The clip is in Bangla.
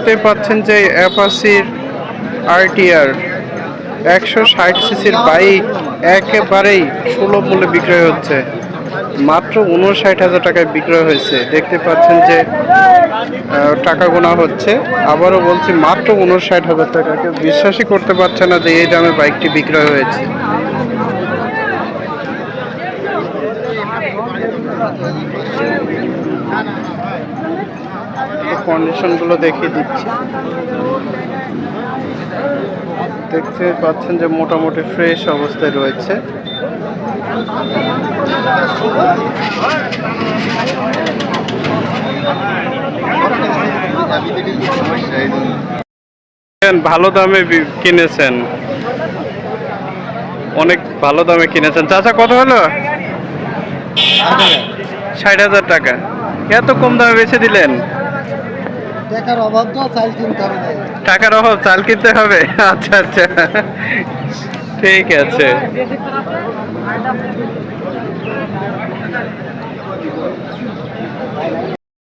দেখতে পাচ্ছেন যে অ্যাপাসির আরটিআর একশো ষাট সিসির বাইক একেবারেই সুলভ মূল্যে বিক্রয় হচ্ছে। মাত্র উনষাট হাজার টাকায় বিক্রয় হয়েছে। দেখতে পাচ্ছেন যে টাকা গোনা হচ্ছে। আবারও বলছি, মাত্র উনষাট হাজার টাকা। কেউ বিশ্বাসই করতে পারছে না যে এই দামে বাইকটি বিক্রয় হয়েছে। কন্ডিশনগুলো দেখিয়ে দিচ্ছি। দেখতে পাচ্ছেন যে মোটামুটি ফ্রেশ অবস্থায় রয়েছে। ভালো দামে কিনেছেন। অনেক ভালো দামে কিনেছেন। চাচা, কত হলো? ষাট হাজার টাকা। এত কম দামে বেছে দিলেন? টাকার অভাব তো চাল কিনতে হবে। টাকার অভাব চাল কিনতে হবে? আচ্ছা আচ্ছা। ঠিক আছে।